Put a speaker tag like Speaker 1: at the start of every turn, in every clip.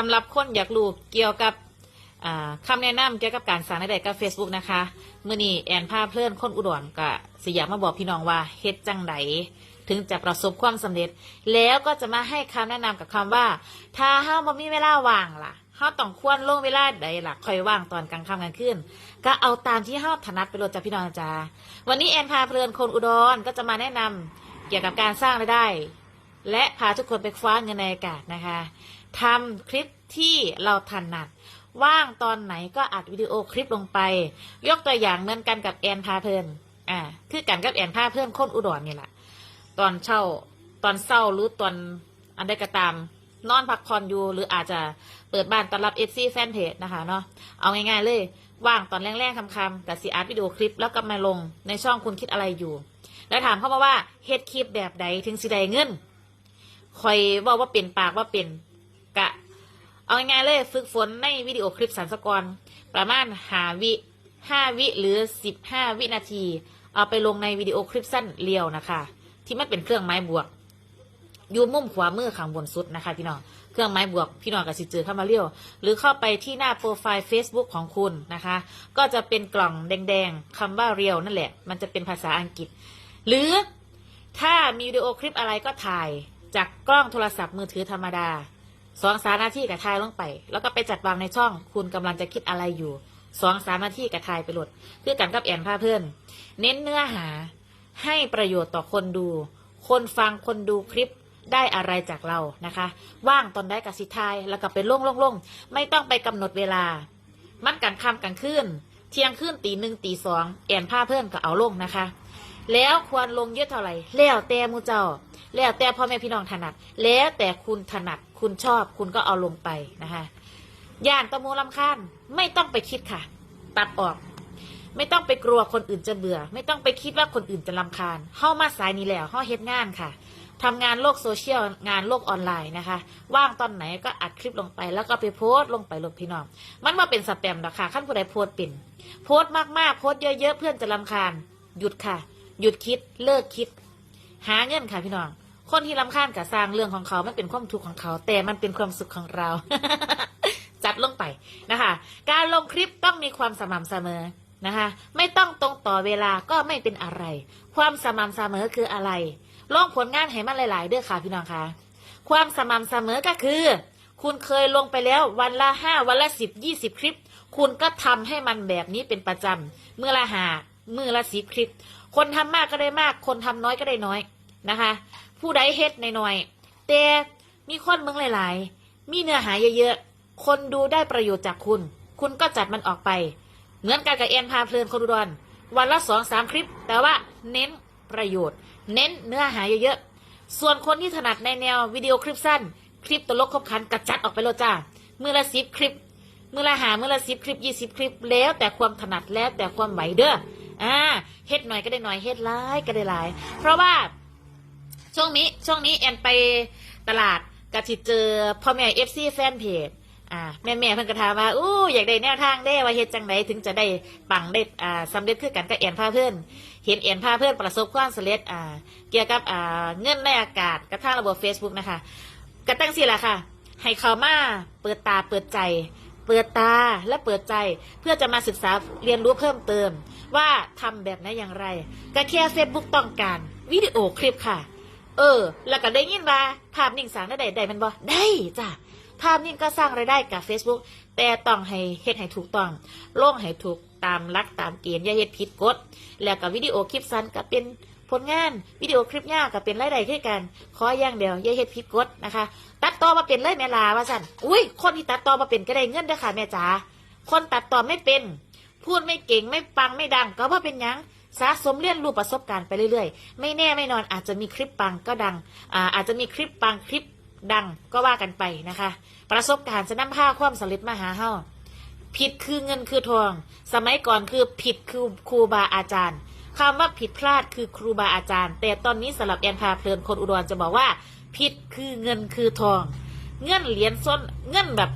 Speaker 1: สำหรับคนอยากรู้เกี่ยวกับอ่าคำแนะนำเกี่ยวกับการสร้างรายได้กับ Facebook นะคะเมื่อนี้แอนพาเพลินคนอุดรก็สยามมาบอกพี่น้องว่าเฮ็ดจังไดถึงจะประสบความสำเร็จ แล้วก็จะมาให้คำแนะนำกับคำว่า ถ้าเฮาบ่มีเวลาว่างล่ะเฮาต้องควรลงเวลาใดล่ะค่อยว่างตอนกลางค่ำกลางคืนก็เอาตามที่เฮาถนัดไปโลดจ้ะพี่น้องจ้าวันนี้แอนพาเพลินคนอุดรก็จะมาแนะนำเกี่ยวกับการสร้างรายได้ และพาทุกคนไปคว้าเงินในอากาศนะคะ ทำคลิปที่เราถนัด ว่างตอนไหนก็อัดวิดีโอคลิปลงไป ยกตัวอย่างเหมือนกันกับแอนพาเพลินอ่าคือกันกับแอนพาเพลินคนอุดรนี่แหละตอนเช่าตอนเศร้าหรือตอนอันใดก็ตาม นอนพักผ่อนอยู่หรืออาจจะเปิดบ้านต้อนรับเอฟซีแฟนเพจนะคะเนาะเอาง่ายๆเลยว่างตอนแรกๆคำๆกับสีอาร์ตวิดีโอคลิปแล้วก็มาลงในช่องคุณคิดอะไรอยู่ แล้วถามเข้ามาว่าเฮ็ดคลิปแบบใดถึงสิได้เงินคอยว่าว่าเป็นปากว่าเป็น กะ เอาง่ายๆเลยฝึกฝนในวิดีโอคลิปสันสกรประมาณหาวิห้าวิหรือสิบห้าวินาที เอาไปลงในวิดีโอคลิปสั้นเรียวนะคะ ที่มันเป็นเครื่องไม้บวกอยู่มุมขวามือข้างบนสุดนะคะพี่น้องเครื่องไม้บวกพี่น้องกับสิเจอเข้ามาเรียว หรือเข้าไปที่หน้าโปรไฟล์ Facebook ของคุณนะคะ ก็จะเป็นกล่องแดงๆคำว่าเรียวนั่นแหละ มันจะเป็นภาษาอังกฤษ หรือถ้ามีวิดีโอคลิปอะไรก็ถ่ายจากกล้องโทรศัพท์มือถือธรรมดา สองสามนาทีกับทายลงไป แล้วก็ไปจัดวางในช่อง คุณกำลังจะคิดอะไรอยู่สองสามนาทีกับทายไปหลดคือกันกับแอนพาเพื่อน เน้นเนื้อหา ให้ประโยชน์ต่อคนดู คนฟังคนดูคลิปได้อะไรจากเรานะคะ ว่างตอนได้กับสิทายแล้วก็ไปล่งล่งล่งไม่ต้องไปกำหนดเวลา มันกลางค่ำกลางคืนเที่ยงคืนตีหนึ่งตีสองแอนพาเพื่อนก็เอาลงนะคะแล้วควรลงเยอะเท่าไหร่ แล้วแต่มูเจ้า แล้วแต่พ่อแม่พี่น้องถนัด แล้วแต่คุณถนัด คุณชอบคุณก็เอาลงไปนะคะย่านตะมูลำคาญไม่ต้องไปคิดค่ะ ตัดออก ไม่ต้องไปกลัวคนอื่นจะเบื่อ ไม่ต้องไปคิดว่าคนอื่นจะลำคาญเข้ามาสายนี้แล้วเข้าเฮ็ดงานค่ะทำงานโลกโซเชียลงานโลกออนไลน์นะคะ ว่างตอนไหนก็อัดคลิปลงไป แล้วก็ไปโพสต์ลงไปลงพี่น้อง มันมาเป็นสแปมดอกค่ะขั้นผู้ใดโพสต์เป็นโพสต์มากๆโพสต์เยอะๆเพื่อนจะลำคาญ หยุดค่ะ หยุดคิดเลิกคิด หาเงินค่ะพี่น้อง คนที่ลำคาญกับสร้างเรื่องของเขา มันเป็นความทุกข์ของเขา แต่มันเป็นความสุขของเรา จัดลงไปนะคะ การลงคลิปต้องมีความสม่ำเสมอนะคะ ไม่ต้องตรงต่อเวลาก็ไม่เป็นอะไร ความสม่ำเสมอคืออะไร ลองผลงานให้มันหลาย ๆ เด้อค่ะพี่น้องคะความสม่ำเสมอก็คือ คุณเคยลงไปแล้ววันละห้าวันละสิบยี่สิบคลิป คุณก็ทำให้มันแบบนี้เป็นประจำเมื่อละหาเมื่อละสิบคลิป คนทำมากก็ได้มาก คนทำน้อยก็ได้น้อย นะคะ ผู้ใดเฮ็ดน้อยๆแต่มีคนเมืองหลาย ๆ มีเนื้อหาเยอะๆ คนดูได้ประโยชน์จากคุณ คุณก็จัดมันออกไป เหมือนกันกับเอ็นพาเพลินคนอุดรวันละสองสามคลิป แต่ว่าเน้นประโยชน์ เน้นเนื้อหาเยอะๆ ส่วนคนที่ถนัดในแนววิดีโอคลิปสั้น คลิปตลกคบคันกระจัดออกไปเลยจ้ามือละสิบคลิปมือละหามือละสิบคลิปยี่สิบคลิปแล้วแต่ความถนัดแล้วแต่ความไหวเด้ออ่าเฮ็ดหน่อยก็ได้หน่อยเฮ็ดหลายก็ได้หลาย เพราะว่า ช่วงนี้ช่วงนี้แอนไปตลาดกะทิเจอพ่อแม่เอฟซีแฟนเพจอ่าแม่แม่ๆเพิ่นก็ถามว่าอู้อยากได้แนวทางได้ว่าเฮ็ดจังไดถึงจะได้ปังได้อ่าสำเร็จคือกันกับแอนพาเพื่อนเห็นแอนพาเพื่อนประสบความสำเร็จอ่าเกี่ยวกับอ่าเงินในอากาศกระทั่งระบบ Facebook นะคะก็ตั้งสิล่ะค่ะ ให้เขามาเปิดตาเปิดใจ เปิดตาและเปิดใจเพื่อจะมาศึกษาเรียนรู้เพิ่มเติม ว่าทำแบบไหนอย่างไร ก็แค่เฟซบุ๊กต้องการวิดีโอคลิปค่ะ เออ แล้วก็ได้ยินว่าภาพนิ่งสร้างได้ใดใดมันบ่ได้จ้ะภาพนิ่งก็สร้างรายได้กับ Facebook แต่ต้องให้เฮ็ดให้ถูกต้องลงให้ถูกตามลักตามเกณฑ์อย่าเฮ็ดผิดกฎแล้วก็วิดีโอคลิปสั้นก็เป็นผลงานวิดีโอคลิปยาวก็เป็นรายได้คือกันขออย่างเดียวอย่าเฮ็ดผิดกฎนะคะ ตัดต่อมาเป็นเลยแม่ลาว่าสั่นอุ้ยคนที่ตัดต่อมาเป็นก็ได้เงินเด้อค่ะแม่จ๋าคนตัดต่อไม่เป็น พูดไม่เก่งไม่ปังไม่ดังก็ว่าเป็นยัง สะสมเรียนรู้ประสบการณ์ไปเรื่อยๆ ไม่แน่ไม่นอนอาจจะมีคลิปปังก็ดังอาอาจจะมีคลิปปังคลิปดังก็ว่ากันไปนะคะ ประสบการณ์จะนำพาความสำเร็จมาหาเฮาผิดคือเงินคือทอง สมัยก่อนคือผิดคือครูบาอาจารย์คำว่าผิดพลาดคือครูบาอาจารย์ แต่ตอนนี้สำหรับแอนพาเพลินคนอุดรจะบอกว่า ผิดคือเงินคือทอง เงินเหรียญส้นเงินแบบ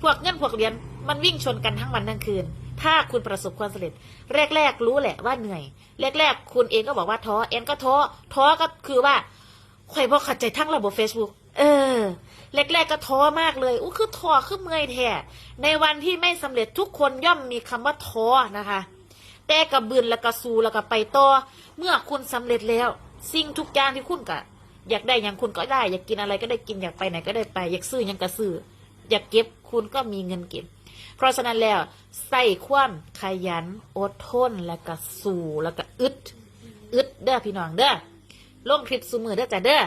Speaker 1: พวกเงินพวกเหรียญมันวิ่งชนกันทั้งวันทั้งคืน ถ้าคุณประสบความสำเร็จ แรก ๆ รู้แหละว่าเหนื่อย แรก ๆ คุณเองก็บอกว่าท้อแอนก็ท้อท้อก็คือว่าข่อยพอขัดใจทั้งระบบ Facebook เออ แรก ๆ ก็ท้อมากเลยอู้คือท้อคือเมื่อยแท้ในวันที่ไม่สำเร็จทุกคนย่อมมีคำว่าท้อนะคะ แต่กระบืนแล้วก็สู้แล้วก็ไปต่อเมื่อคุณสำเร็จแล้ว สิ่งทุกอย่างที่คุณก็อยากได้อย่างคุณก็ได้ อยากกินอะไรก็ได้กินอยากไปไหนก็ได้ไป อยากซื้อยังก็ซื้ออยากเก็บคุณก็มีเงินเก็บ เพราะฉะนั้นแล้วใส่ความขยันอดทนแล้วก็สู้แล้วก็อึดอึดเด้อพี่น้องเด้อลงคลิปสูมือเด้อจ้ะเด้อ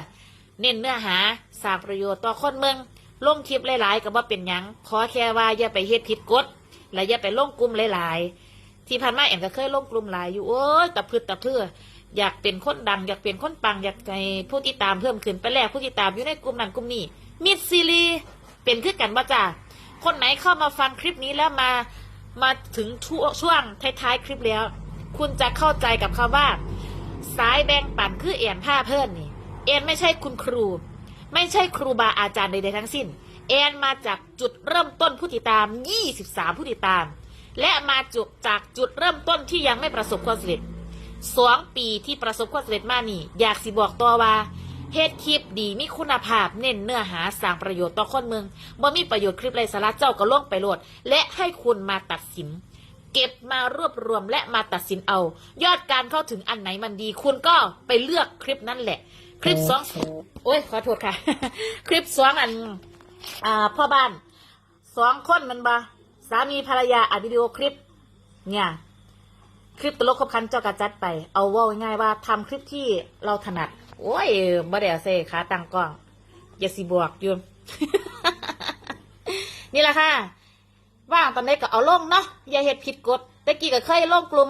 Speaker 1: เน้นเนื้อหาสร้างประโยชน์ต่อคนเมืองลงคลิปหลายๆ ก็บ่เป็นหยังขอแค่ว่าอย่าไปเฮ็ดผิดกฎและอย่าไปลงกลุ่มหลายๆ ที่ผ่านมาแอมก็เคยลงกลุ่มหลายอยู่โอ้ยตะพืดตะเพื่ออยากเป็นคนดัง อยากเป็นคนปังอยากให้ผู้ติดตามเพิ่มขึ้นไปแล้วผู้ติดตามอยู่ในกลุ่มนั้นกลุ่มนี้มิดซีรีเป็นคือกันบ่จ้า คนไหนเข้ามาฟังคลิปนี้แล้วมามาถึงช่วงช่วงท้ายๆคลิปแล้ว คุณจะเข้าใจกับคำว่า สายแบงปันคือเอ็นผ้าเพิ่นนี่ เอ็นไม่ใช่คุณครู ไม่ใช่ครูบาอาจารย์ใดๆทั้งสิ้น เอ็นมาจากจุดเริ่มต้นผู้ติดตาม 23 ผู้ติดตาม และมาจุดจากจุดเริ่มต้นที่ยังไม่ประสบความสำเร็จสองปีที่ประสบความสำเร็จมานี่ อยากสิบอกตัวว่า เฮ็ดคลิปดีมีคุณภาพเน้นเนื้อหาสร้างประโยชน์ต่อคนเมืองบ่มีประโยชน์คลิปไรสาระเจ้าก็ล่วงไปโหลด และให้คุณมาตัดสิน เก็บมารวบรวมและมาตัดสินเอา ยอดการเข้าถึงอันไหนมันดี คุณก็ไปเลือกคลิปนั้นแหละ คลิปสองโอ้ยขอโทษค่ะ คลิปสองอันอ่าพ่อบ้านสองคนมันบาสามีภรรยาอัดวิดีโอคลิป เนี่ยคลิปตลกครบครันเจ้ากระจัดไป เอาเว่าง่ายๆว่าทำคลิปที่เราถนัด โอ้ยบ่ได้เอาเซ่ขาตั้งกล้องอย่าสิบวกอยู่นี่แหละค่ะ ว่างตอนนี้ก็เอาลงเนาะอย่าเฮ็ดผิดกฎต่กี้ก็เคยลงกลุ่ม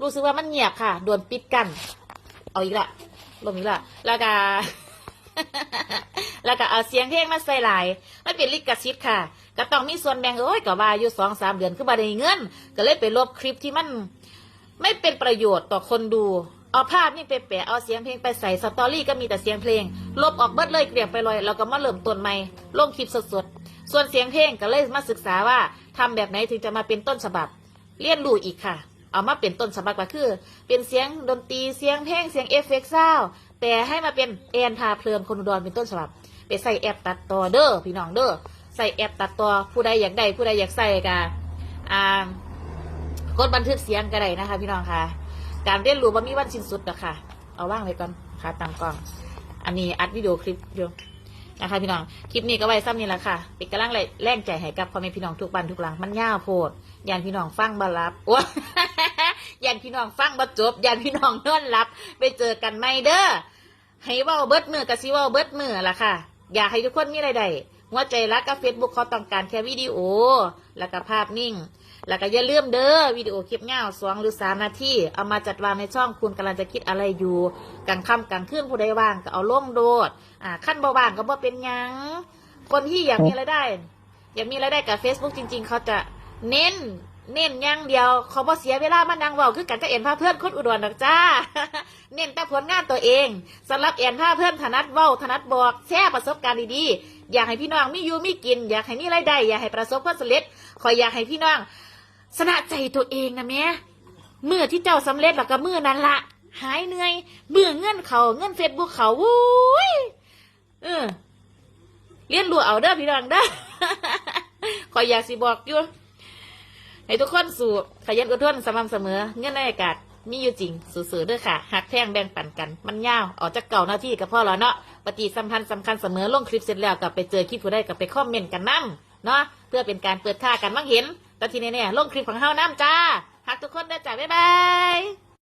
Speaker 1: รู้สึกว่ามันเงียบค่ะโดนปิดกัน เอาอีกละลงอีกละแล้วก็แล้วก็เอาเสียงเพลงมาใส่หลายมันเป็นลิขสิทธิ์ค่ะ ก็ต้องมีส่วนแบ่งโอ้ยก็ว่าอยู่สองสามเดือนคือบ่ได้เงิน ก็เลยไปลบคลิปที่มัน ไม่เป็นประโยชน์ต่อคนดู เอาภาพนี่ไปแปะเอาเสียงเพลงไปใส่สตอรี่ก็มีแต่เสียงเพลง ลบออกเบิดเลยเกลี่ยไปเลยแล้วก็มาเริ่มต้นใหม่ลงคลิปสดๆส่วนเสียงเพลงก็เลยมาศึกษาว่าทำแบบไหนถึงจะมาเป็นต้นฉบับ เรียนรู้อีกค่ะ เอามาเป็นต้นฉบับก็คือ เป็นเสียงดนตรีเสียงเพลงเสียงเอฟเฟกต์ซาวด์แต่ให้มาเป็นแอนพาเพลินคนอุดรเป็นต้นฉบับ ไปใส่แอปตัดต่อเด้อพี่น้องเด้อใส่แอปตัดต่อผู้ใดอยากได้ผู้ใดอยากใส่กะอ่ากดบันทึกเสียงก็ได้นะคะ พี่น้องค่ะ การเรียนรู้ว่ามีวันสิ้นสุดนะคะเอาว่างไว้ก่อนค่ะตามกล้อง อันนี้อัดวิดีโอคลิปอยู่นะคะพี่น้องคลิปนี้ก็ไว้ซ้ำนี่แหละค่ะเป็นกำลังแรงใจให้กับพ่อแม่พี่น้องทุกบ้านทุกหลังมันย่าวโพดยานพี่น้องฟังบารับโอ้ยานพี่น้องฟังบาจบยานพี่น้องนอนรับ ไปเจอกันไม่เด้อให้ว่าเบิดมือกับซิว่าเบิดมือล่ะค่ะ อยากให้ทุกคนมีอะไรใดหัวใจรักกับเฟซบุ๊กเขาต้องการแค่วิดีโอ แล้วก็ภาพนิ่ง แล้วก็อย่าลืมเด้อวิดีโอคลิปเงาสองหรือสามนาทีเอามาจัดวางในช่องคุณกำลังจะคิดอะไรอยู่กลางค่ำกลางคืนผู้ใดว่างก็เอาล่มโดดอ่าขั้นเบาว่างก็บ่เป็นหยังคนที่อยากมีรายได้ อยากมีรายได้กับ Facebook จริง ๆ เขาจะเน้นเน้นอย่างเดียวเขาบ่เสียเวลามานั่งเว้าคือกันก็เอ็นพาเพื่อนคนอุดรดอกจ้า เน้นแต่ผลงานตัวเองสำหรับเอ็นพาเพื่อนถนัดเว้าถนัดบอกแชร์ประสบการณ์ดีๆอยากให้พี่น้องมีอยู่มีกิน อยากให้มีรายได้อยากให้ประสบความสำเร็จขอยอยากให้พี่น้อง สนะใจตัวเองนะแม่เมื่อที่เจ้าสำเร็จแล้วก็มือนั้นละหายเหนื่อยเบื่อเงินเขาเงินเฟซบุ๊กเขาวุ้ยเออเรียนรู้เอาเด้อพี่น้องเด้อขอยอยากสิบอกอยู่ให้ทุกคนสู่ขยันอดทนสม่ำเสมอ เงินในอากาศมีอยู่จริงสู่อๆด้อค่ะหักแท่งแบ่งปันกัน มันยาวออกจากเก่าหน้าที่กับพ่อแล้วเนาะปฏิสัมพันธ์สำคัญเสมอลงคลิปเสร็จแล้วกลับไปเจอคลิปผู้ได้กลับไปคอมเมนต์กันนั่งเนาะเพื่อเป็นการเปิดค่ากันบ้างเห็น แต่ทีนี้เนี่ยลงคลิปของเฮาน้ำจ้าหักทุกคนด้วยจ้าบ๊ายบาย